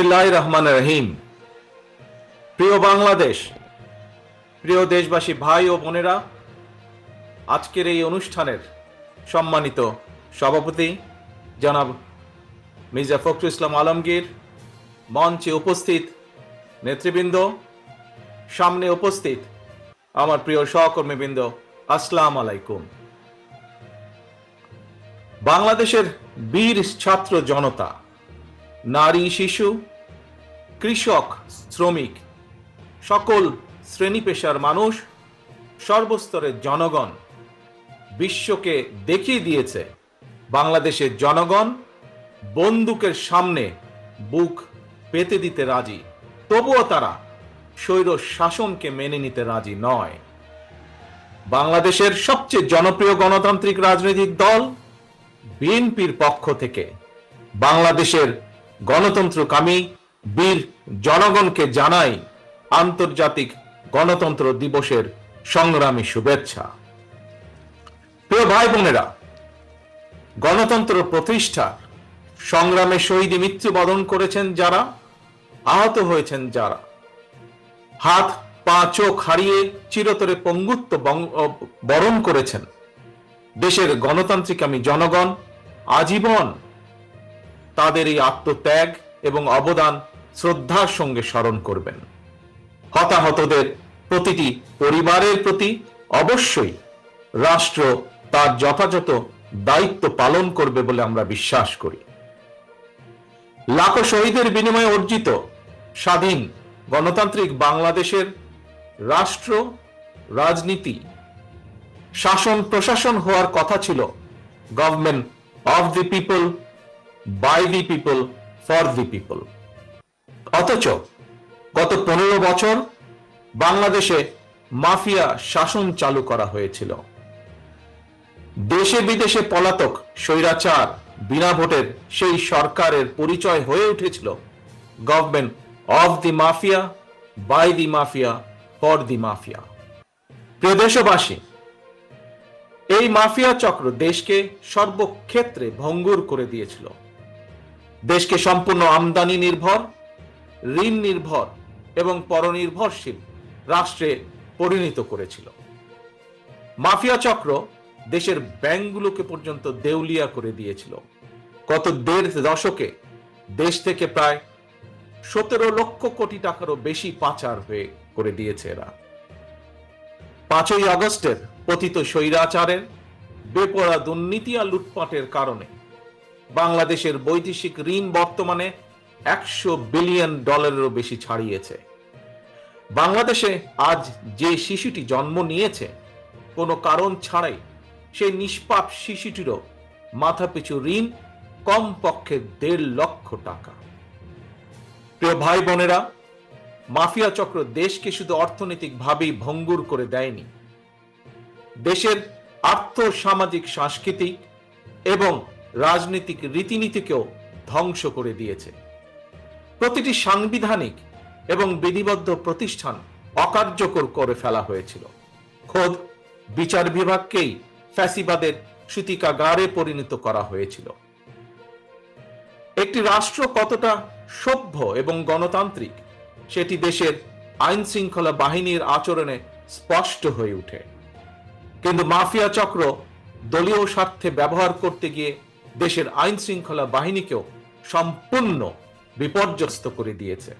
বিসমিল্লাহ রহমান রহিম প্রিয় বাংলাদেশ, প্রিয় দেশবাসী ভাই ও বোনেরা, আজকের এই অনুষ্ঠানের সম্মানিত সভাপতি জনাব মির্জা ফখরুল ইসলাম আলমগীর, মঞ্চে উপস্থিত নেতৃবৃন্দ, সামনে উপস্থিত আমার প্রিয় সহকর্মীবৃন্দ, আসসালাম আলাইকুম। বাংলাদেশের বীর ছাত্র জনতা, নারী, শিশু কৃষক, শ্রমিক, সকল শ্রেণি পেশার মানুষ, সর্বস্তরের জনগণ বিশ্বকে দেখিয়ে দিয়েছে বাংলাদেশের জনগণ বন্দুকের সামনে বুক পেতে দিতে রাজি। তবুও তারা স্বৈর শাসনকে মেনে নিতে রাজি নয়। বাংলাদেশের সবচেয়ে জনপ্রিয় গণতান্ত্রিক রাজনৈতিক দল বিএনপির পক্ষ থেকে বাংলাদেশের গণতন্ত্রকামী বীর জনগণকে জানাই আন্তর্জাতিক গণতন্ত্র দিবসের সংগ্রামী শুভেচ্ছা। প্রিয় ভাই বোনেরা, গণতন্ত্র প্রতিষ্ঠা সংগ্রামে শহীদ মৃত্যুবরণ করেছেন যারা, আহত হয়েছেন যারা। হাত, পা, চোখ হারিয়ে চিরতরে পঙ্গুত্ব বরণ করেছেন। দেশের গণতান্ত্রিক আমি জনগণ, আজীবন তাদের এই আত্মত্যাগ এবং অবদান শ্রদ্ধার সঙ্গে স্মরণ করবেন। হতাহতদের প্রতিটি পরিবারের প্রতি অবশ্যই রাষ্ট্র তার যথাযথ দায়িত্ব পালন করবে বলে আমরা বিশ্বাস করি। লাখো শহীদের বিনিময়ে অর্জিত স্বাধীন গণতান্ত্রিক বাংলাদেশের রাষ্ট্র, রাজনীতি, শাসন, প্রশাসন হওয়ার কথা ছিল government of the people, by the people for the people. অথচ গত পনেরো বছর বাংলাদেশে মাফিয়া শাসন চালু করা হয়েছিল। দেশে বিদেশে পলাতক স্বৈরাচার বিনা ভোটের সেই সরকারের পরিচয় হয়ে উঠেছিল government of the mafia, by the mafia, for the mafia. প্রিয় দেশবাসী, এই মাফিয়া চক্র দেশকে সর্বক্ষেত্রে ভঙ্গুর করে দিয়েছিল। দেশকে সম্পূর্ণ আমদানি নির্ভর, ঋণ নির্ভর এবং পরনির্ভরশীল রাষ্ট্রে পরিণত করেছিল। মাফিয়া চক্র দেশের ব্যাংকগুলোকে পর্যন্ত দেউলিয়া করে দিয়েছিল। গত দেড় দশকে দেশ থেকে প্রায় সতেরো লক্ষ কোটি টাকারও বেশি পাচার হয়ে করে দিয়েছে এরা। পাঁচই আগস্টের পতিত স্বৈরাচারের বেপরা দুর্নীতি আর লুটপাটের কারণে বাংলাদেশের বৈদেশিক ঋণ বর্তমানে একশো বিলিয়ন ডলারেরও বেশি ছাড়িয়েছে। বাংলাদেশে আজ যে শিশুটি জন্ম নিয়েছে, কোনো কারণ ছাড়াই সেই নিষ্পাপ শিশুটিরও মাথাপিছু ঋণ, কমপক্ষে দেড় লক্ষ টাকা। প্রিয় ভাই বোনেরা মাফিয়া চক্র দেশকে শুধু অর্থনৈতিকভাবেই ভঙ্গুর করে দেয়নি। দেশের আর্থ সামাজিক সাংস্কৃতিক এবং রাজনৈতিক রীতিনীতিকেও ধ্বংস করে দিয়েছে। প্রতিটি সাংবিধানিক এবং বিধিবদ্ধ প্রতিষ্ঠান অকার্যকর করে ফেলা হয়েছিল। খোদ বিচার বিভাগকেই ফ্যাসিবাদের সূতিকাগারে পরিণত করা হয়েছিল। একটি রাষ্ট্র কতটা সভ্য এবং গণতান্ত্রিক, সেটি দেশের আইন শৃঙ্খলা বাহিনীর আচরণে স্পষ্ট হয়ে ওঠে। কিন্তু মাফিয়া চক্র দলীয় স্বার্থে ব্যবহার করতে গিয়ে দেশের আইন শৃঙ্খলা বাহিনীকেও সম্পূর্ণ বিপর্যস্ত করে দিয়েছে।